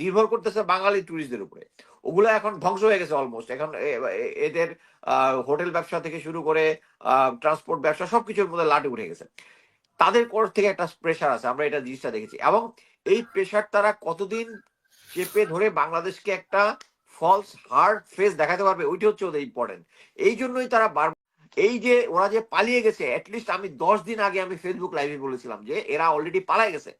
নির্ভর করতেছে বাঙালি ট্যুরিস্টদের উপরে। ওগুলো এখন ধ্বংস হয়ে গেছে অলমোস্ট এখন এদের হোটেল ব্যবসা থেকে শুরু করে ট্রান্সপোর্ট ব্যবসা সবকিছুর মধ্যে লাটে উঠে গেছে। তাদের কোর থেকে একটা প্রেশার আছে, আমরা এটা জিনিসটা দেখেছি। এবং এই প্রেশার তারা কতদিন চেপে ধরে বাংলাদেশকে একটা ফলস হার্ড ফেস দেখাতে পারবে, ওইটা হচ্ছে ওদের ইম্পর্টেন্ট এই জন্যই তারা বার, এই যে ওরা যে পালিয়ে গেছে অ্যাটলিস্ট আমি দশ দিন আগে আমি ফেসবুক লাইভে বলেছিলাম যে এরা অলরেডি পালায় গেছে।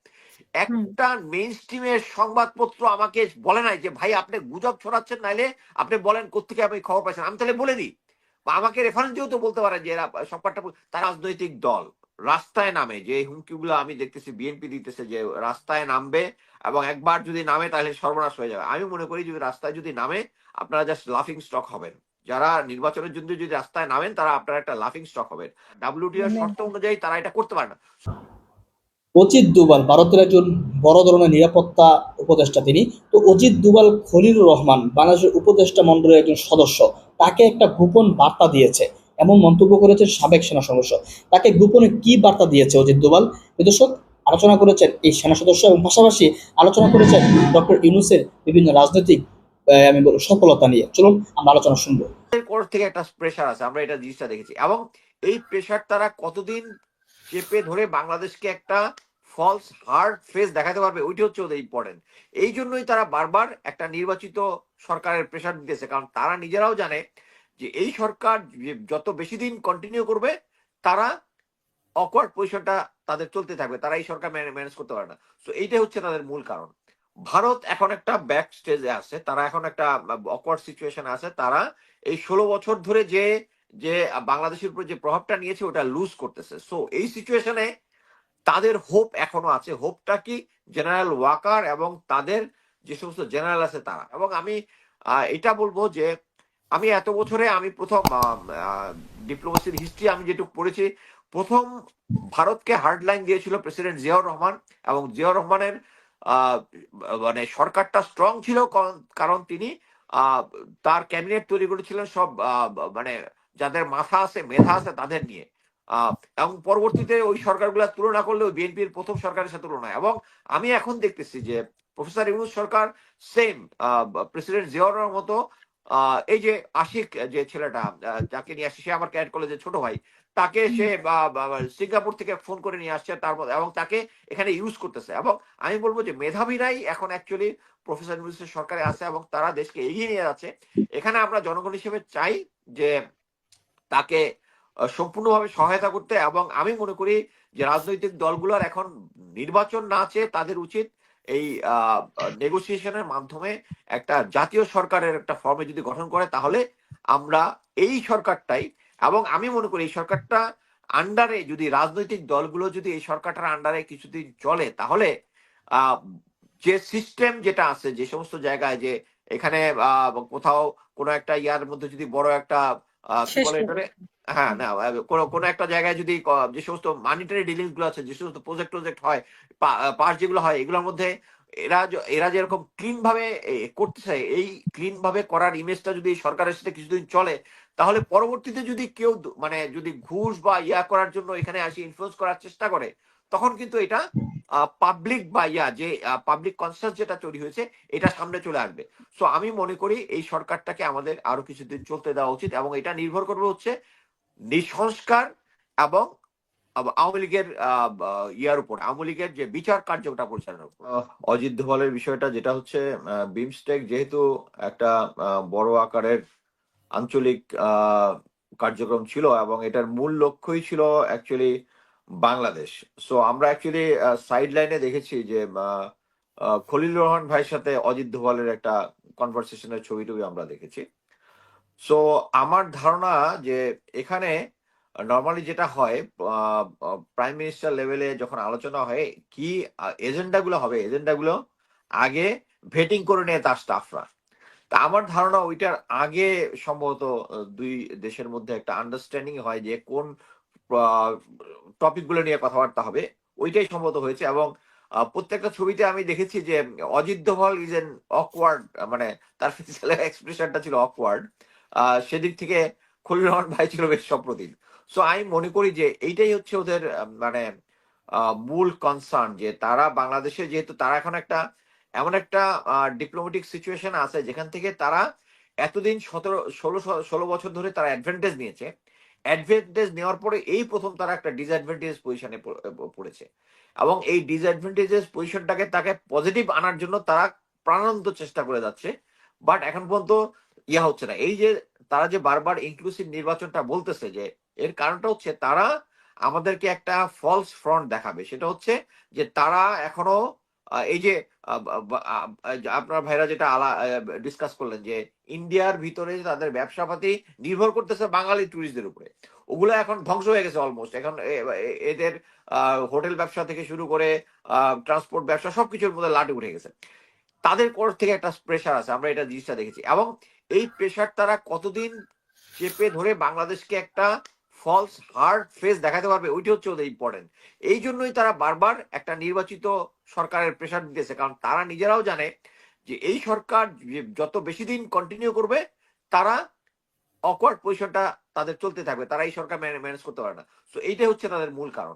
একটা মেইন স্ট্রিমের সংবাদপত্র আমাকে বলে নাই যে ভাই আপনি গুজব ছড়াচ্ছেন নাইলে আপনি বলেন কোথেকে আপনি খবর পাচ্ছেন আমি তাহলে বলে দিই। বা আমাকে রেফারেন্স দিয়েও তো বলতে পারেন যে এরা সংবাদটা তারা রাজনৈতিক দল রাস্তায় নামে যে হুমকিগুলো আমি দেখতেছি বিএনপি দিতেছে যে রাস্তায় নামবে এবং একবার যদি নামে তাহলে সর্বনাশ হয়ে যাবে। আমি মনে করি যদি রাস্তায় যদি নামে আপনারা জাস্ট লাফিং স্টক হবেন। যারা নির্বাচনের জন্য যদি রাস্তায় নামেন তারা আপনারা একটা লাফিং স্টক হবেন। ডাব্লিউটিআর শর্ত অনুযায়ী তারা এটা করতে পারে না। অজিত দুবাল, ভারতের একজন বড় ধরনের নিরাপত্তা উপদেষ্টা তিনি। তো অজিত দুবাল খলিলুর রহমান, বাংলাদেশের উপদেষ্টা মন্ডলের একজন সদস্য, তাকে একটা গোপন বার্তা দিয়েছে, এমন মন্তব্য করেছেন সাবেক সেনা সদস্য। তাকে গোপনে কি বার্তা দিয়েছে অজিত দুবাল? দর্শক, আলোচনা করেছেন এই সেনা সদস্য এবং পাশাপাশি আলোচনা করেছেন ডক্টর ইউনুসের বিভিন্ন রাজনৈতিক আমি বলব সফলতা নিয়ে। চলুন, আমরা আলোচনা শুনব। থেকে একটা প্রেশার আছে, আমরা এটা জিনিসটা দেখেছি। এবং এই প্রেশার তারা কতদিন চেপে ধরে বাংলাদেশকে একটা ফলস হার্ড ফেস দেখাতে পারবে ওইটা হচ্ছে ওদের ইম্পর্টেন্ট এই জন্যই তারা বারবার একটা নির্বাচিত সরকারের প্রেশার দিতেছে, কারণ তারা নিজেরাও জানে যে এই সরকার যত বেশি দিন কন্টিনিউ করবে, তারা অকওয়ার্ড পজিশনটা তাদের চলতে থাকবে, তারা এই সরকার ম্যানেজ করতে পারে না। তো এইটাই হচ্ছে তাদের মূল কারণ। ভারত এখন একটা ব্যাক স্টেজে আছে, তারা এখন একটা অকওয়ার্ড সিচুয়েশন আছে, তারা এই ষোলো বছর ধরে যে যে বাংলাদেশের উপর যে প্রভাবটা নিয়েছে ওটা লুজ করতেছে। সো এই সিচুয়েশনে তাদের হোপ এখনও আছে। হোপটা কি? জেনারেল ওয়াকার এবং তাদের যে সমস্ত জেনারেল আছে তারা। এবং আমি এটা বলব যে আমি এত বছরে আমি প্রথম ডিপ্লোমেসির হিস্ট্রি আমি যেটুকু পড়েছি, প্রথম ভারতকে হার্ড লাইন দিয়েছিল প্রেসিডেন্ট জিয়াউর রহমান এবং জিয়াউর রহমানের মানে সরকারটা স্ট্রং ছিল, কারণ- তিনি তার ক্যাবিনেট তৈরি করেছিলেন সব মানে যাদের মাথা আছে মেধা আছে তাদের নিয়ে। আহ, এবং পরবর্তীতে ওই সরকারগুলোর তুলনা করলে ওই বিএনপির প্রথম সরকারের সাথে তুলনায় এবং আমি এখন দেখতেছি যে প্রফেসর ইউনুস সরকার সেম প্রেসিডেন্ট জিয়াউর মতো এই যে আশিক যে ছেলেটা যাকে নিয়ে আসছে সে আমার ক্যাড কলেজের ছোট ভাই তাকে সে সিঙ্গাপুর থেকে ফোন করে নিয়ে আসছে তারপর এবং তাকে এখানে ইউজ করতেছে। এবং আমি বলব যে মেধাবীরাই এখন অ্যাকচুয়ালি প্রফেসর ইউনুসের সরকারে আছে এবং তারা দেশকে এগিয়ে নিয়ে যাচ্ছে। এখানে আমরা জনগণ হিসেবে চাই যে তাকে সম্পূর্ণভাবে সহায়তা করতে এবং আমি মনে করি যে রাজনৈতিক দলগুলোর এখন নির্বাচন না চেয়ে তাদের উচিত এই নেগোসিয়েশনের মাধ্যমে একটা জাতীয় সরকারের একটা ফর্মে যদি গঠন করে তাহলে আমরা এই সরকারটাই এবং আমি মনে করি এই সরকারটা আন্ডারে যদি রাজনৈতিক দলগুলো যদি এই সরকারটার আন্ডারে কিছুদিন চলে তাহলে যে সিস্টেম যেটা আছে যে সমস্ত জায়গায় যে এখানে কোথাও কোনো একটা ইয়ার মধ্যে যদি বড় একটা কি বলে করে। হ্যাঁ না কোনো কোনো একটা জায়গায় যদি যে সমস্ত মানিটারি ডিলিংসগুলো আছে যে সমস্ত প্রজেক্ট প্রজেক্ট হয় পাস যেগুলো হয় এগুলোর মধ্যে এরা এরা যেরকম ক্লিন ভাবে এ, করতেছে এই ক্লিন ভাবে করার ইমেজটা যদি সরকারের সাথে কিছুদিন চলে তাহলে পরবর্তীতে যদি কেউ মানে যদি ঘুষ বা ইয়া করার জন্য এখানে আসি ইনফ্লুয়েন্স করার চেষ্টা করে তখন কিন্তু এটা পাবলিক বা ইয়া যে পাবলিক কনসার্স যেটা তৈরি হয়েছে, এটা সামনে চলে আসবে। সো আমি মনে করি এই সরকারটাকে আমাদের আরও কিছুদিন চলতে দেওয়া উচিত এবং এটা নির্ভর করবে হচ্ছে নিঃসংস্কার এবং আওয়ামী লীগের ইয়ার উপর, আওয়ামী লীগের যে বিচার কার্যটা পরিচালনার উপর অজিত ধোভালের বিষয়টা যেটা হচ্ছে বিমস্টেক যেহেতু একটা বড় আকারের আঞ্চলিক কার্যক্রম ছিল এবং এটার মূল লক্ষ্যই ছিল অ্যাকচুয়ালি বাংলাদেশ। সো আমরা অ্যাকচুয়ালি সাইড লাইনে দেখেছি যে খলিল রহমান ভাইয়ের সাথে অজিত ধোভালের একটা কনভারসেশনের ছবি টবি আমরা দেখেছি। সো আমার ধারণা যে, এখানে নর্মালি যেটা হয় প্রাইম মিনিস্টার লেভেলে যখন আলোচনা হয়, কি এজেন্ডাগুলো হবে? এজেন্ডাগুলো আগে ভেটিং করে নেয় তার স্টাফরা তা আমার ধারণা ওইটার আগে সম্ভবত দুই দেশের মধ্যে একটা আন্ডারস্ট্যান্ডিং হয় যে, কোন টপিকগুলো নিয়ে কথাবার্তা হবে, ওইটাই সম্ভবত হয়েছে এবং প্রত্যেকটা ছবিতে আমি দেখেছি যে, Ajit Doval is an awkward মানে তার ফেসিয়াল এক্সপ্রেশনটা ছিল অকওয়ার্ড সেদিক থেকে খলিল রহমান ভাই ছিল বেশ সপ্রতিভ সো আমি মনে করি যে, এইটাই হচ্ছে ওদের মানে মূল কনসার্ন যে, তারা বাংলাদেশে যেহেতু তারা এখন একটা, এমন একটা ডিপ্লোমেটিক সিচুয়েশন আছে যেখান থেকে তারা এতদিন সতেরো, ষোলো ষোলো বছর ধরে তারা অ্যাডভান্টেজ নিয়েছে। অ্যাডভান্টেজ নেওয়ার পরে এই প্রথম তারা একটা ডিসঅ্যাডভান্টেজ পজিশনে পড়েছে। এবং এই ডিসঅ্যাডভান্টেজেস পজিশনটাকে তাকে পজিটিভ আনার জন্য তারা প্রাণান্ত চেষ্টা করে যাচ্ছে। বাট এখন পর্যন্ত ইয়া হচ্ছে না। এই যে তারা যে বারবার ইনক্লুসিভ নির্বাচনটা বলতেছে যে, এর কারণটা হচ্ছে তারা আমাদেরকে একটা ফলস ফ্রন্ট দেখাবে। সেটা হচ্ছে যে তারা এখনও এই যে আপনার ভাইরা যেটা আলা ডিসকাস করলেন যে ইন্ডিয়ার ভিতরে তাদের ব্যবসাপাতি নির্ভর করতেছে বাঙালি ট্যুরিস্টদের উপরে, ওগুলো এখন ধ্বংস হয়ে গেছে অলমোস্ট এখন এদের হোটেল ব্যবসা থেকে শুরু করে ট্রান্সপোর্ট ব্যবসা সবকিছুর মধ্যে লাটে উঠে গেছে। তাদের কোর থেকে একটা প্রেশার আছে, আমরা এটা জিনিসটা দেখেছি। এবং এই প্রেশার তারা কতদিন চেপে ধরে বাংলাদেশকে একটা ফলস হার্ড ফেস দেখাতে পারবে, ওইটি হচ্ছে ওদের ইম্পর্টেন্ট এই জন্যই তারা বারবার একটা নির্বাচিত সরকারের প্রেশার দিতেছে, কারণ তারা নিজেরাও জানে যে এই সরকার যত বেশি দিন কন্টিনিউ করবে, তারা অকওয়ার্ড পজিশনটা তাদের চলতে থাকবে, তারা এই সরকার ম্যানেজ করতে পারে না। তো এইটাই হচ্ছে তাদের মূল কারণ।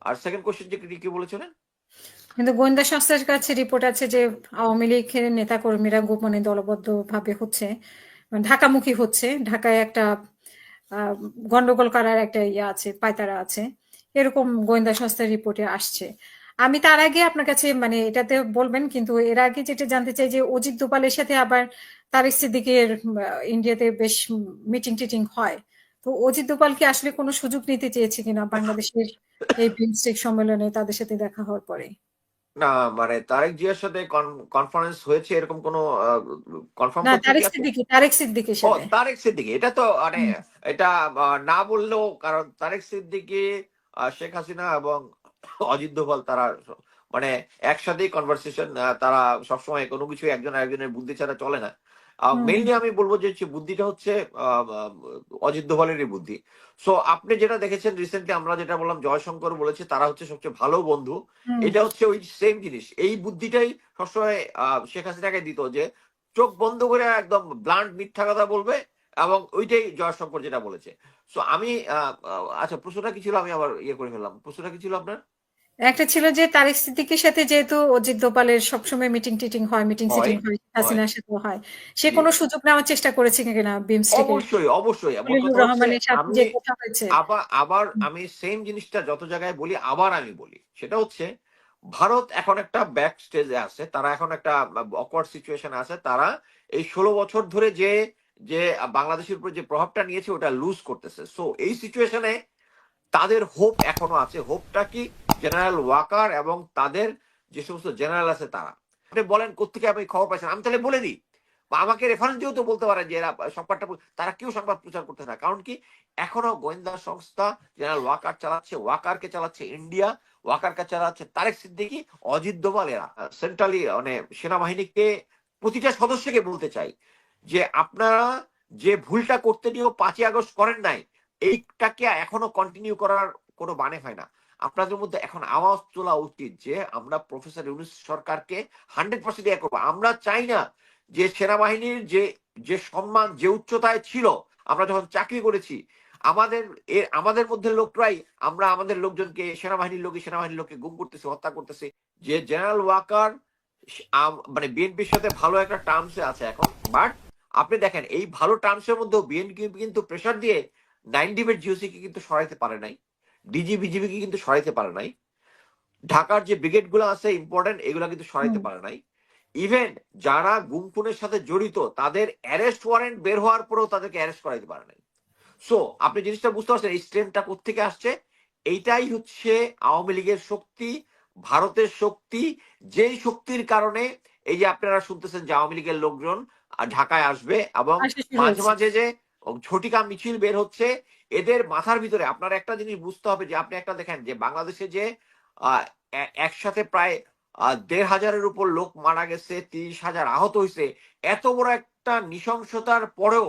আর সেকেন্ড কোশ্চেন যে কি- বলেছিলেন? কিন্তু গোয়েন্দা সংস্থার কাছে রিপোর্ট আছে যে আওয়ামী লীগের নেতা কর্মীরা গোপনে দলবদ্ধ ভাবে হচ্ছে মানে ঢাকামুখী হচ্ছে, ঢাকায় একটা গন্ডগোল করার একটা ইয়ে আছে, পায়তারা আছে। এরকম গোয়েন্দা সংস্থার রিপোর্টে আসছে। আমি তার আগে আপনার কাছে মানে এটাতে বলবেন, কিন্তু এর আগে যেটা জানতে চাই যে অজিত দোপালের সাথে আবার তারেক সিদ্দিকের ইন্ডিয়াতে বেশ মিটিং টিটিং হয়। তো অজিত দোপাল কি আসলে কোনো সুযোগ নিতে চেয়েছে কিনা বাংলাদেশের এই বিমস্টেক সম্মেলনে তাদের সাথে দেখা হওয়ার পরে? না মানে তারেক জিয়ার সাথে কনফারেন্স হয়েছে এরকম কোনো কনফার্ম না তারেক সিদ্দিকী তারেক সিদ্দিকের সাথে। তারেক সিদ্দিকি এটা তো মানে এটা না বললেও কারণ তারেক সিদ্দিকি শেখ হাসিনা এবং অজিত দোভাল তারা মানে একসাথেই কনভারসেশন তারা সবসময় কোনো কিছু একজন আরেকজনের বুদ্ধি ছাড়া চলে না। মেইনলি আমি বলব যে বুদ্ধিটা হচ্ছে অজিত দোভালেরই বুদ্ধি। সো আপনি যেটা দেখেছেন রিসেন্টলি আমরা যেটা বললাম জয়শঙ্কর বলেছে তারা হচ্ছে সবচেয়ে ভালো বন্ধু। এটা হচ্ছে ওই সেম জিনিস। এই বুদ্ধিটাই সবসময় আহ, শেখ হাসিনাকে দিত যে চোখ বন্ধ করে একদম ব্লান্ট মিথ্যা কথা বলবে এবং ওইটাই জয়শঙ্কর যেটা বলেছে। সো আমি আচ্ছা প্রশ্নটা কি ছিল? আমি আবার ইয়ে করে ফেললাম। প্রশ্নটা কি ছিল আপনার? একটা ছিল যে তারেক সিদ্দিকের সাথে যেহেতু অজিত দোপালের সবসময় মিটিং টিটিং হয় মিটিং সিটিং হয় হাসিনার সাথে হয়। সে কোনো সুযোগ নেওয়ার চেষ্টা করেছে কিনা বিমস্টেকের অবশ্যই অবশ্যই রহমানের সাথে যে কথা হয়েছে। আবার আবার আমি সেম জিনিসটা যত জায়গায় বলি আবার আমি বলি। সেটা হচ্ছে ভারত এখন একটা ব্যাক স্টেজে আছে তারা এখন একটা অকওয়ার্ড সিচুয়েশন আছে তারা এই ষোলো বছর ধরে যে যে বাংলাদেশের উপর যে প্রভাবটা নিয়েছে ওটা লুজ করতেছে। সো এই সিচুয়েশনে তাদের হোপ এখনও আছে। হোপটা কি জেনারেল ওয়াকার এবং তাদের যে সমস্ত জেনারেল আছে তারা। আপনি বলেন কোথেকে আমি খবর পাইছেন আমি তাহলে বলে দিই। বা আমাকে রেফারেন্স দিয়েও তো বলতে পারেন যে এরা সংবাদটা তারা কেউ সংবাদ প্রচার করতে না। কারণ কি? এখনও গোয়েন্দা সংস্থা জেনারেল ওয়াকার চালাচ্ছে ওয়াকারকে চালাচ্ছে ইন্ডিয়া ওয়াকারকে চালাচ্ছে তারেক সিদ্দিকি, অজিত দোভাল এরা। সেন্ট্রালি মানে সেনাবাহিনীকে, প্রতিটা সদস্যকে বলতে চাই যে আপনারা যে ভুলটা করতে নিয়েও পাঁচই আগস্ট করেন নাই, এইটাকে এখনও কন্টিনিউ করার কোনো মানে হয় না। আপনাদের মধ্যে এখন আওয়াজ তোলা উচিত যে আমরা প্রফেসর ইউনুস সরকারকে হান্ড্রেড পার্সেন্ট ইয়ে করব। আমরা চাই না যে সেনাবাহিনীর যে যে সম্মান, যে উচ্চতায় ছিল, আমরা যখন চাকরি করেছি, আমাদের আমাদের মধ্যে লোকরাই আমরা আমাদের লোকজনকে, সেনাবাহিনীর লোকে সেনাবাহিনীর লোককে গুম করতেছি, হত্যা করতেছি। যে জেনারেল ওয়াকার মানে বিএনপির সাথে ভালো একটা টার্মসে আছে এখন, বাট আপনি দেখেন, এই ভালো টার্মসের মধ্যেও বিএনপি কিন্তু প্রেশার দিয়ে নাইন ডিবের জিওসি কে কিন্তু সরাইতে পারে নাই। ডিজি বিজিবি কে কিন্তু সরাইতে পারে নাই। ঢাকার যে ব্রিগেডগুলো আছে ইম্পর্টেন্ট এগুলো কিন্তু সরাইতে পারে নাই। ইভেন যারা গুম খুনের সাথে জড়িত তাদের অ্যারেস্ট ওয়ারেন্ট বের হওয়ার পরেও তাদেরকে অ্যারেস্ট করাইতে পারে নাই। সো আপনি জিনিসটা বুঝতে পারছেন এই স্ট্রেনটা কোথেকে আসছে? এইটাই হচ্ছে আওয়ামী লীগের শক্তি ভারতের শক্তি যেই শক্তির কারণে এই যে আপনারা শুনতেছেন যে আওয়ামী লীগের লোকজন ঢাকায় আসবে এবং মাঝে মাঝে যে ঝটিকা মিছিল বের হচ্ছে। এদের মাথার ভিতরে আপনার একটা জিনিস বুঝতে হবে যে, আপনি একটা দেখেন যে, বাংলাদেশে যে একসাথে প্রায় দেড় হাজারের উপর লোক মারা গেছে, তিরিশ হাজার আহত হয়েছে, এত বড় একটা নৃশংসতার পরেও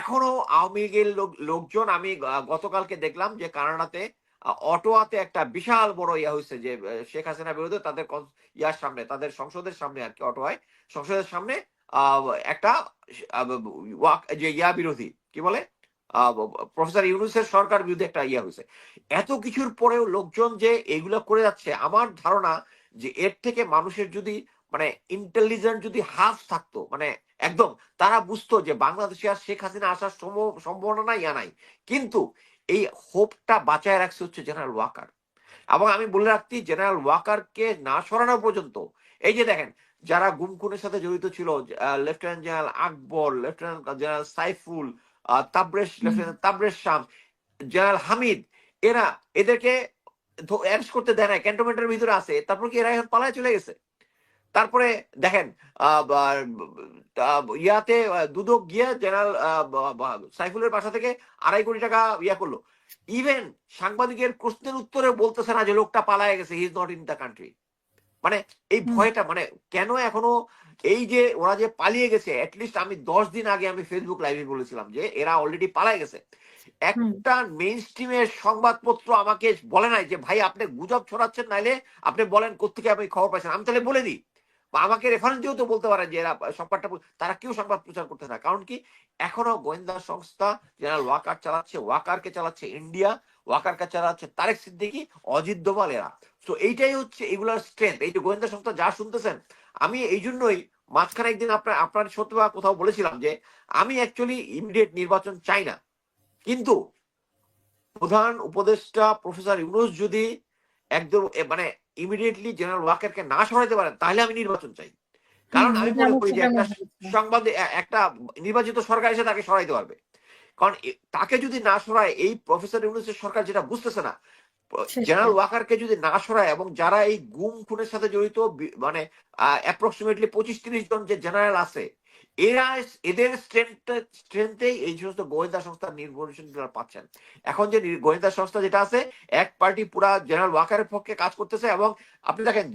এখনও আওয়ামী লীগের লোকজন, আমি গতকালকে দেখলাম যে, কানাডাতে অটোয়াতে একটা বিশাল বড় ইয়া হয়েছে যে শেখ হাসিনার বিরুদ্ধে তাদের ইয়ার সামনে, তাদের সংসদের সামনে আর কি অটোয়ায় সংসদের সামনে একটা ওয়াক- যে ইয়া বিরোধী, কি বলে? প্রফেসর ইউনুসের সরকার বিরুদ্ধে একটা ইয়া হয়েছে। এত কিছুর পরেও লোকজন যে এগুলো করে যাচ্ছে, আমার ধারণা যে এর থেকে মানুষের যদি মানে ইন্টেলিজেন্ট যদি হাফ থাকতো মানে একদম, তারা বুঝতো যে বাংলাদেশে আর শেখ হাসিনা আসার সম্ভ- সম্ভাবনা নাই, ইয়া নাই। কিন্তু এই হোপটা বাঁচায় রাখছে হচ্ছে জেনারেল ওয়াকার এবং আমি বলে রাখছি জেনারেল ওয়াকারকে না সরানো পর্যন্ত, এই যে দেখেন যারা গুম খুনের সাথে জড়িত ছিল lieutenant general Akbar lieutenant general Saiful Tabresh lieutenant Tabresh Sham general Hamid এরা এদেরকে অ্যারেস্ট করতে দেয় না ক্যান্টনমেন্টের ভিতরে আছে তারপর কি এরা এখন পালায় চলে গেছে? তারপরে দেখেন ইয়াতে দুদক গিয়ে জেনারেল সাইফুলের বাসা থেকে আড়াই কোটি টাকা ইয়া করল। ইভেন সাংবাদিকের প্রশ্নের উত্তরে বলতেছে না যে লোকটা পালায় গেছে he is not in the country মানে এই ভয়টা মানে কেন এখনও এই যে ওরা যে পালিয়ে গেছে লিস্ট আমি দশ দিন আগে আমি ফেসবুক লাইভে বলেছিলাম যে এরা অলরেডি পালায় গেছে। একটা মেইন স্ট্রিমের সংবাদপত্র আমাকে বলে নাই যে ভাই আপনি গুজব ছড়াচ্ছেন নাইলে আপনি বলেন কোথেকে আপনি খবর পাইছেন আমি তাহলে বলে দিই। বা আমাকে রেফারেন্স দিয়েও তো বলতে পারেন যে এরা সংবাদটা তারা কেউ সংবাদ প্রচার করতে না। কারণ কি? এখনও গোয়েন্দা সংস্থা জেনারেল ওয়াকার চালাচ্ছে ওয়াকারকে চালাচ্ছে ইন্ডিয়া ওয়াকারকে চালাচ্ছে তারেক সিদ্দিকি অজিত দোভাল এরা। তো এইটাই হচ্ছে এগুলার স্ট্রেংথ এই যে গোয়েন্দা সংস্থা যা শুনতেছেন, আমি এই জন্যই মাঝখানে একদিন আপনার আপনার সত্যি বা কোথাও বলেছিলাম যে, আমি অ্যাকচুয়ালি ইমিডিয়েট নির্বাচন চাই না। কিন্তু প্রধান উপদেষ্টা প্রফেসর ইউনুস যদি একদম মানে ইমিডিয়েটলি জেনারেল ওয়াকারকে না সরাইতে পারেন, তাহলে আমি নির্বাচন চাই। কারণ আমি মনে করি যে একটা সংবাদ একটা নির্বাচিত সরকার এসে তাকে সরাইতে পারবে। কারণ তাকে যদি না সরায়, এই প্রফেসর ইউনুসের সরকার যেটা বুঝতেছে না। জেনারেল ওয়াকারকে যদি না সরায় এবং যারা এই গুম খুনের সাথে জড়িত মানে অ্যাপ্রক্সিমেটলি পঁচিশ তিরিশ জন যে জেনারেল আছে, এরা এদের স্ট্রেংথেই এই সমস্ত গোয়েন্দা সংস্থার নির্ভরশীল পাচ্ছেন। এখন যে গোয়েন্দা সংস্থা যেটা আছে, এক পার্টি পুরা জেনারেল ওয়াকারের পক্ষে কাজ করতেছে এবং আপনি দেখেন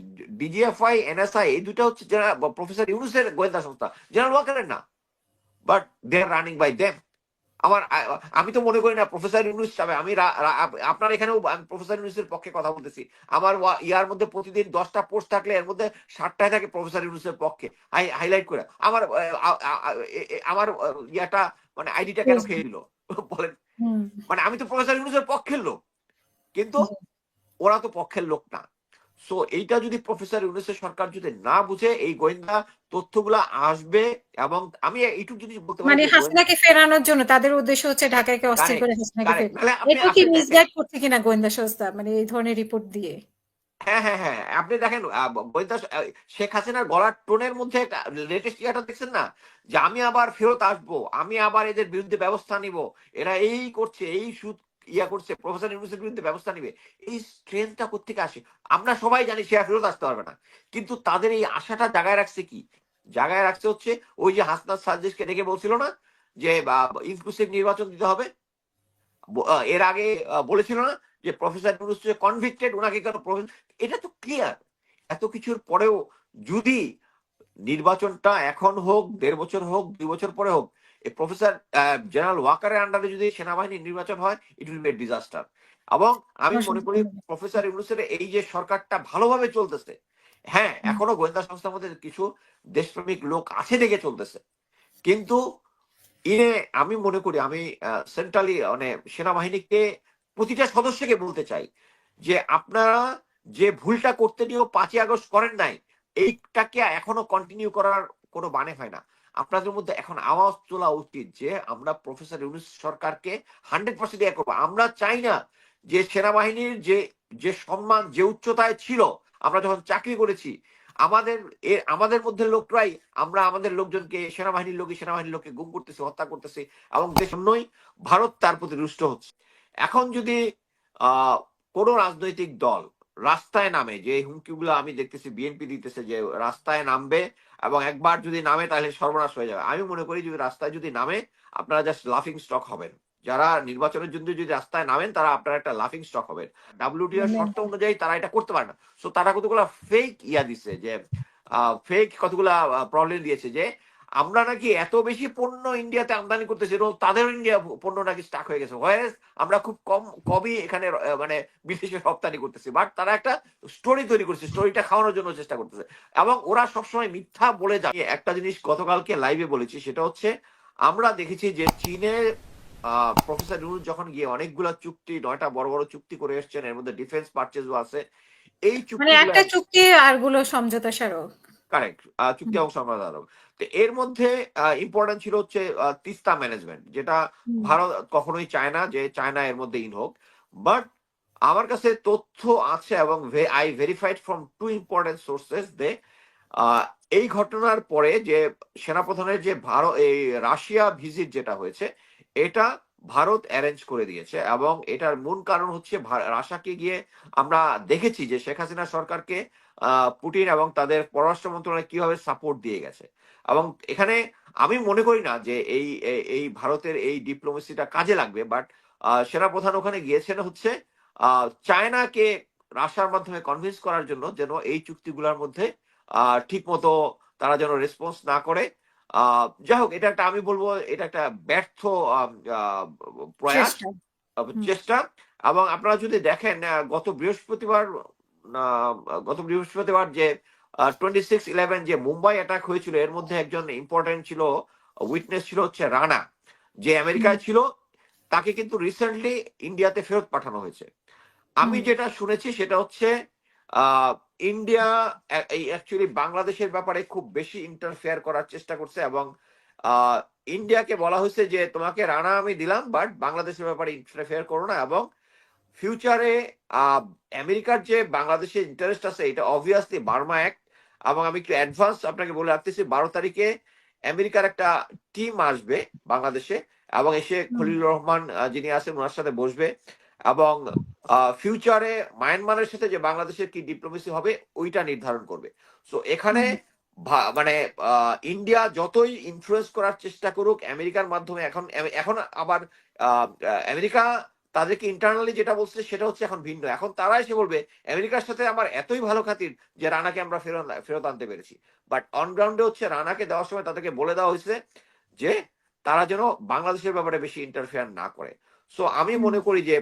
ডিজিএফআই এনএসআই এই দুটো হচ্ছে প্রফেসর ইউনুসের গোয়েন্দা সংস্থা। জেনারেল ওয়াকারের না but they are running by them আমার আমি তো মনে করি না প্রফেসর ইউনুস যাবে আমি আপনার এখানেও প্রফেসর ইউনুসের পক্ষে কথা বলতেছি। আমার ইয়ার মধ্যে প্রতিদিন দশটা পোস্ট থাকলে এর মধ্যে ষাটটায় থাকে প্রফেসর ইউনুসের পক্ষে। হাইলাইট করে। আমার আমার ইয়াটা মানে আইডিটা কেন খেয়ে দিল বলেন। মানে আমি তো প্রফেসর ইউনুসের পক্ষের লোক। কিন্তু ওরা তো পক্ষের লোক না। সো এইটা যদি প্রফেসর ইউনুসের সরকার যদি না বুঝে এই গোয়েন্দা তথ্যগুলা আসবে এবং আমি এইটুকু জিনিস বলতে পারি মানে হাসিনাকে ফেরানোর জন্য তাদের উদ্দেশ্য হচ্ছে ঢাকাকে অস্থির করে হাসিনাকে আপনি- এটা কি মিসগাইড করছে কিনা গোয়েন্দা সংস্থা? মানে এই ধরনের রিপোর্ট দিয়ে। হ্যাঁ হ্যাঁ হ্যাঁ। আপনি দেখেন গোয়েন্দা শেখ হাসিনার গলার টোনের মধ্যে একটা লেটেস্ট ইয়াটা দেখছেন না? যে আমি আবার ফেরত আসব আমি আবার এদের বিরুদ্ধে ব্যবস্থা নিব এরা এই করছে এই সুদ ইয়া করছে, প্রফেসর ইউনুসের বিরুদ্ধে ব্যবস্থা নিবে। এই স্ট্রেংথটা কোথেকে আসে? আমরা সবাই জানি সে ফেরত আসতে পারবে না। কিন্তু তাদের এই আশাটা জাগায় রাখছে কি? জাগায় রাখছে হচ্ছে ওই যে হাসনাত সাজেশকে ডেকে বলছিল না যে ইনক্লুসিভ নির্বাচন দিতে হবে? এর আগে বলেছিল না যে প্রফেসর ইউনুস কনভিক্টেড ওনাকে কেন এটা তো ক্লিয়ার এত কিছুর পরেও যদি নির্বাচনটা এখন হোক, দেড় বছর হোক, দুই বছর পরে হোক প্রফেসর জেনারেল ওয়াকারের আন্ডারে যদি সেনাবাহিনীর নির্বাচন হয় ইট উইল বি ডিজাস্টার এবং আমি মনে করি প্রফেসর ইউনুসের এই যে সরকারটা ভালোভাবে চলতেছে হ্যাঁ এখনও গোয়েন্দা সংস্থার মধ্যে কিছু দেশপ্রেমিক লোক আছে দেখে চলতেছে। কিন্তু ইনে আমি মনে করি আমি সেন্ট্রালি মানে সেনাবাহিনীকে প্রতিটা সদস্যকে বলতে চাই যে আপনারা যে ভুলটা করতে নিয়েও পাঁচই আগস্ট করেন নাই এইটাকে এখনও কন্টিনিউ করার কোনো মানে হয় না। আপনাদের মধ্যে এখন আওয়াজ তোলা উচিত যে আমরা প্রফেসর ইউনুস সরকারকে হান্ড্রেড পার্সেন্ট ইয়ে করব। আমরা চাই না যে সেনাবাহিনীর যে যে সম্মান, যে উচ্চতায় ছিল, আমরা যখন চাকরি করেছি, আমাদের আমাদের মধ্যে লোকরাই, আমরা আমাদের লোকজনকে, সেনাবাহিনীর লোকে সেনাবাহিনীর লোককে গুম করতেছি, হত্যা করতেছি এবং দেশই ভারত তার প্রতি রুষ্ট হচ্ছে। এখন যদি, আহ, কোনো রাজনৈতিক দল রাস্তায় নামে যে হুমকিগুলো আমি দেখতেছি বিএনপি দিতেছে যে রাস্তায় নামবে এবং একবার যদি নামে তাহলে সর্বনাশ হয়ে যাবে। আমি মনে করি যদি রাস্তায় যদি নামে আপনারা জাস্ট লাফিং স্টক হবেন। যারা নির্বাচনের জন্য যদি রাস্তায় নামেন তারা আপনারা একটা লাফিং স্টক হবেন। ডাব্লিউটিআর। শর্ত অনুযায়ী তারা এটা করতে পারে না। সো তারা কতগুলো ফেক ইয়া দিছে যে ফেক কতগুলা প্রবলেম দিয়েছে যে আমরা নাকি এত বেশি পণ্য ইন্ডিয়াতে আমদানি করতেছি এবং তাদের ইন্ডিয়া পণ্য নাকি স্টাক হয়ে গেছে। হোয়ারেস আমরা খুব কম কমই এখানে মানে বিদেশে রপ্তানি করতেছি। বাট তারা একটা স্টোরি তৈরি করছে স্টোরিটা খাওয়ানোর জন্য চেষ্টা করতেছে। এবং ওরা সবসময় মিথ্যা বলে যায়। একটা জিনিস গতকালকে লাইভে বলেছি সেটা হচ্ছে আমরা দেখেছি যে চীনের প্রফেসর নুরুল যখন গিয়ে অনেকগুলা চুক্তি নয়টা বড় বড় চুক্তি করে এসছেন এর মধ্যে ডিফেন্স পারচেজও আছে। এই চুক্তি একটা চুক্তি চুক্তি আরগুলো সমঝোতা স্মারক। কারেক্ট চুক্তি এবং সম্পাদক তো এর মধ্যে ইম্পর্টেন্ট ছিল হচ্ছে তিস্তা ম্যানেজমেন্ট যেটা ভারত কখনোই চায় না যে চায়না এর মধ্যে ইন হোক। বাট আমার কাছে তথ্য আছে এবং I verified from two important sources they এই ঘটনার পরে যে সেনাপ্রধানের যে ভারত এই রাশিয়া ভিজিট যেটা হয়েছে এটা ভারত অ্যারেঞ্জ করে দিয়েছে এবং এটার মূল কারণ হচ্ছে রাশিয়াকে গিয়ে আমরা দেখেছি যে শেখ হাসিনা সরকারকে পুটিন এবং তাদের পররাষ্ট্র মন্ত্রণালয় কীভাবে সাপোর্ট দিয়ে গেছে। এবং এখানে আমি মনে করি না যে এই, এই- ভারতের এই ডিপ্লোমেসিটা কাজে লাগবে বাট সেনাপ্রধান ওখানে গিয়েছেন হচ্ছে চায়নাকে রাশার মাধ্যমে কনভিন্স করার জন্য যেন এই চুক্তিগুলোর মধ্যে ঠিক মতো তারা যেন রেসপন্স না করে। যাই হোক এটা একটা আমি বলব এটা একটা ব্যর্থ প্রয়াস চেষ্টা। এবং আপনারা যদি দেখেন গত বৃহস্পতিবার গত বৃহস্পতিবার যে টোয়েন্টি সিক্স ইলেভেন যে মুম্বাই অ্যাটাক হয়েছিল এর মধ্যে একজন ইম্পর্টেন্ট ছিল উইটনেস ছিল হচ্ছে রানা যে আমেরিকায় ছিল তাকে কিন্তু রিসেন্টলি ইন্ডিয়াতে ফেরত পাঠানো হয়েছে। আমি যেটা শুনেছি সেটা হচ্ছে আহ, ইন্ডিয়া এই অ্যাকচুয়ালি বাংলাদেশের ব্যাপারে খুব বেশি ইন্টারফেয়ার করার চেষ্টা করছে এবং ইন্ডিয়াকে বলা হয়েছে যে তোমাকে রানা আমি দিলাম বাট বাংলাদেশের ব্যাপারে ইন্টারফেয়ার করো না এবং ফিউচারে আমেরিকার যে বাংলাদেশের ইন্টারেস্ট আছে এটা অবভিয়াসলি বার্মা অ্যাক্ট এবং আমি একটু অ্যাডভান্স আপনাকে বলে রাখতেছি বারো তারিখে আমেরিকার একটা টিম আসবে বাংলাদেশে এবং এসে। খলিল রহমান যিনি আছেন ওনার সাথে বসবে এবং ফিউচারে মায়ানমারের সাথে যে বাংলাদেশের কি ডিপ্লোমেসি হবে ওইটা নির্ধারণ করবে। সো এখানে মানে ইন্ডিয়া যতই ইনফ্লুয়েন্স করার চেষ্টা করুক আমেরিকার মাধ্যমে এখন এখন আবার আমেরিকা তাদেরকে ইন্টারনালি যেটা বলছে সেটা হচ্ছে এখন ভিন্ন। এখন তারা এসে বলবে আমেরিকার সাথে আমার এতই ভালো খাতির যে রানাকে আমরা ফেরত ফেরত আনতে পেরেছি। বাট অনগ্রাউন্ডে হচ্ছে রানাকে দেওয়ার সময় তাদেরকে বলে দেওয়া হয়েছে যে তারা যেন বাংলাদেশের ব্যাপারে বেশি ইন্টারফেয়ার না করে। সো আমি মনে করি যে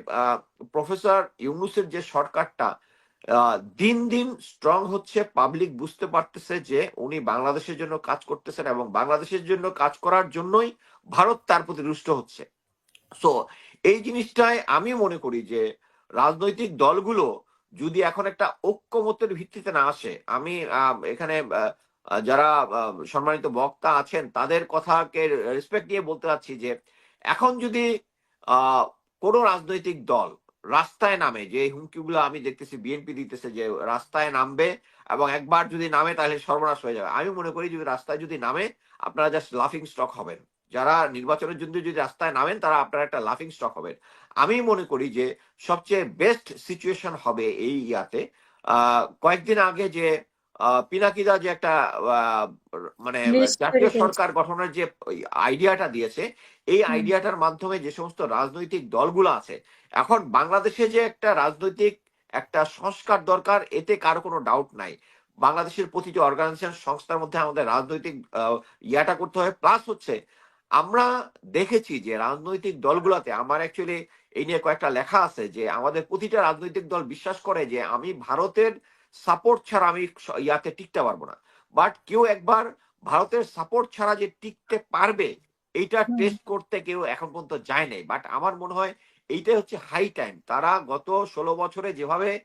প্রফেসর ইউনুসের যে সরকারটা দিন দিন স্ট্রং হচ্ছে পাবলিক বুঝতে পারতেছে যে উনি বাংলাদেশের জন্য কাজ করতেছেন এবং বাংলাদেশের জন্য কাজ করার জন্যই ভারত তার প্রতি রুষ্ট হচ্ছে। সো এই জিনিসটাই আমি মনে করি যে রাজনৈতিক দলগুলো যদি এখন একটা ঐক্যমতের ভিত্তিতে না আসে আমি আহ, এখানে যারা সম্মানিত বক্তা আছেন তাদের কথাকে রেসপেক্ট নিয়ে বলতে চাচ্ছি যে এখন যদি কোনো রাজনৈতিক দল রাস্তায় নামে যে হুমকিগুলো আমি দেখতেছি বিএনপি দিতেছে যে রাস্তায় নামবে এবং একবার যদি নামে তাহলে সর্বনাশ হয়ে যাবে। আমি মনে করি যদি রাস্তায় যদি নামে আপনারা জাস্ট লাফিং স্টক হবেন। যারা নির্বাচনের জন্য যদি রাস্তায় নামেন তারা আপনারা একটা লাফিং স্টক হবেন। আমি মনে করি যে সবচেয়ে বেস্ট সিচুয়েশন হবে এই ইয়াতে আহ, কয়েকদিন আগে যে পিনাকিদা যে একটা আহ, মানে জাতীয় সরকার গঠনের যে আইডিয়াটা দিয়েছে এই আইডিয়াটার মাধ্যমে যে সমস্ত রাজনৈতিক দলগুলো আছে এখন বাংলাদেশে যে একটা রাজনৈতিক একটা সংস্কার দরকার এতে কারও কোনো ডাউট নাই। বাংলাদেশের প্রতিটি অর্গানাইজেশন সংস্থার মধ্যে আমাদের রাজনৈতিক ইয়াটা করতে হবে প্লাস হচ্ছে আমরা দেখেছি যে রাজনৈতিক দলগুলোতে আমার অ্যাকচুয়ালি এই নিয়ে কয়েকটা লেখা আছে যে আমাদের প্রতিটা রাজনৈতিক দল বিশ্বাস করে যে আমি ভারতের সাপোর্ট ছাড়া আমি ইয়াতে টিকতে পারব না। বাট কেউ একবার ভারতের সাপোর্ট ছাড়া যে টিকতে পারবে এইটা টেস্ট করতে কেউ এখন পর্যন্ত যায় নাই। বাট আমার মনে হয় এইটাই হচ্ছে হাই টাইম তারা গত ষোলো বছরে যেভাবে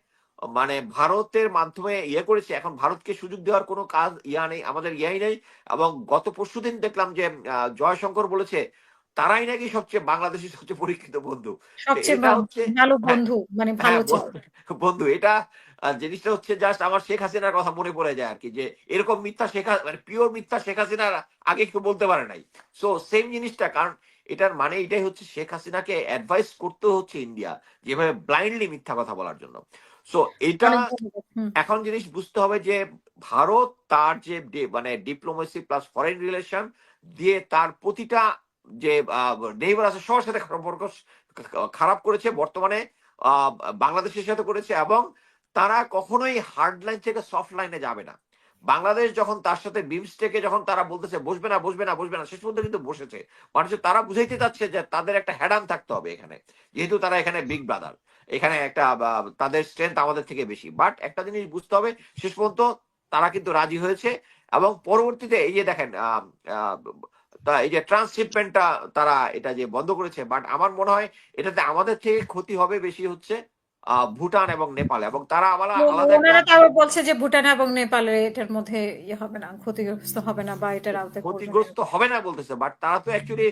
মানে ভারতের মাধ্যমে ইয়ে করেছে এখন ভারতকে সুযোগ দেওয়ার কোনো কাজ ইয়া নেই আমাদের ইয়াই নেই। এবং গত পরশুদিন দেখলাম যে জয়শঙ্কর বলেছে তারাই নাকি সবচেয়ে বাংলাদেশের সবচেয়ে পরীক্ষিত বন্ধু। সবচেয়ে এটা ভা- হচ্ছে ভালো হ্যাঁ, বন্ধু মানে হ্যাঁ ভালো বন্ধু- বন্ধু এটা আহ, জিনিসটা হচ্ছে জাস্ট আমার শেখ হাসিনার কথা মনে পড়ে যায় আর কি যে এরকম মিথ্যা শেখ মানে পিওর মিথ্যা শেখ হাসিনার আগে কেউ বলতে পারে নাই সো সেম জিনিসটা কারণ এটার মানে এটাই হচ্ছে শেখ হাসিনাকে অ্যাডভাইস করতে হচ্ছে ইন্ডিয়া যেভাবে ব্লাইন্ডলি মিথ্যা কথা বলার জন্য সো এটা। এখন জিনিস বুঝতে হবে যে ভারত তার যে মানে ডিপ্লোমেসি প্লাস ফরেন রিলেশন দিয়ে তার প্রতিটা যে নেইবার আছে সবার সাথে সম্পর্ক খারাপ করেছে বর্তমানে আহ, বাংলাদেশের সাথে করেছে এবং তারা কখনোই হার্ড লাইন থেকে সফট লাইনে যাবে না। বাংলাদেশ যখন তার সাথে বিমস্টেকে যখন তারা বলতেছে, বসবে না বসবে না বসবে না, শেষ পর্যন্ত কিন্তু বসেছে। মানুষের তারা বুঝাইতে চাচ্ছে যে তাদের একটা হ্যাডাম থাকতে হবে এখানে। যেহেতু তারা এখানে বিগ ব্রাদার এখানে একটা তাদের স্ট্রেংথ আমাদের থেকে বেশি। বাট একটা জিনিস বুঝতে হবে, শেষ পর্যন্ত তারা কিন্তু রাজি হয়েছে এবং পরবর্তীতে এই যে দেখেন এই যে ট্রান্সশিপমেন্টটা তারা এটা যে বন্ধ করেছে বাট আমার মনে হয় এটাতে আমাদের থেকে ক্ষতি হবে বেশি হচ্ছে ভুটান এবং নেপাল এবং তারা আলাদা আলাদা ওনারা তাও বলছে যে ভুটান এবং নেপালের এটার মধ্যে ইয়ে হবে না ক্ষতিগ্রস্ত হবে না বা এটার আওতায় ক্ষতিগ্রস্ত হবে না বলতেছে বাট তারা তো অ্যাকচুয়ালি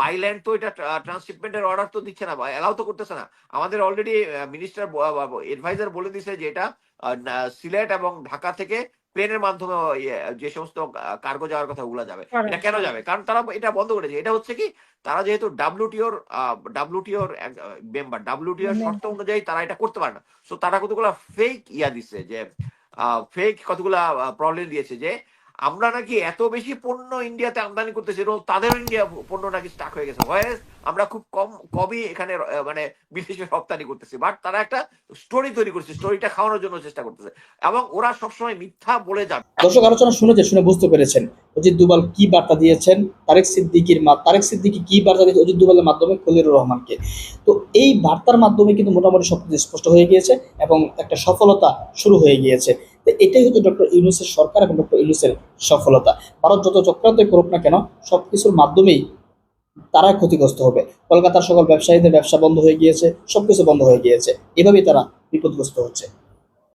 বাইল্যান্ড তো এটা ট্রান্সশিপমেন্টের অর্ডার তো দিচ্ছে না বা এলাও তো করতেছে না। আমাদের অলরেডি মিনিস্টার এডভাইজার বলে দিছে যে এটা সিলেট এবং ঢাকা থেকে প্লেনের মাধ্যমে ইয়ে, যে সমস্ত কার্গো যাওয়ার কথা ওগুলা যাবে। এটা কেন যাবে? কারণ তারা এটা বন্ধ করেছে। এটা হচ্ছে কি তারা যেহেতু ডাব্লিউটিওর ডাব্লিউটিওর মেম্বার ডাব্লিউটিওর শর্ত অনুযায়ী তারা এটা করতে পারে না। তো তারা কতগুলা ফেক ইয়া দিছে যে ফেক কতগুলা প্রবলেম দিয়েছে যে আমরা নাকি এত বেশি পণ্য ইন্ডিয়াতে আমদানি করতেছি তাদের ইন্ডিয়া পণ্য নাকি স্টাক হয়ে গেছে। হয় আমরা খুব কম, কমই এখানে মানে বিদেশে রপ্তানি করতেছি। বাট তারা একটা স্টোরি তৈরি করছে স্টোরিটা খাওয়ানোর জন্য চেষ্টা করতেছে। এবং ওরা সবসময় মিথ্যা বলে যান দর্শক, আলোচনা শুনেছে শুনে বুঝতে পেরেছেন, অজিত দুবাল কি বার্তা দিয়েছেন, তারেক সিদ্দিকির মা, তারেক সিদ্দিকি কি বার্তা দিয়েছে অজিত দুবালের মাধ্যমে, খলিলুর রহমানকে। তো এই বার্তার মাধ্যমে কিন্তু মোটামুটি সবকিছু স্পষ্ট হয়ে গিয়েছে এবং একটা সফলতা শুরু হয়ে গিয়েছে। এটাই হচ্ছে ডক্টর ইউনুসের সরকার এবং ডক্টর ইউনুসের সফলতা। ভারত যত চক্রান্তই করুক না কেন সব কিছুর মাধ্যমেই তারা ক্ষতিগ্রস্ত হবে। কলকাতার সকল ব্যবসায়ীদের ব্যবসা বন্ধ হয়ে গিয়েছে, সবকিছু বন্ধ হয়ে গিয়েছে। এভাবেই তারা বিপদগ্রস্ত হচ্ছে।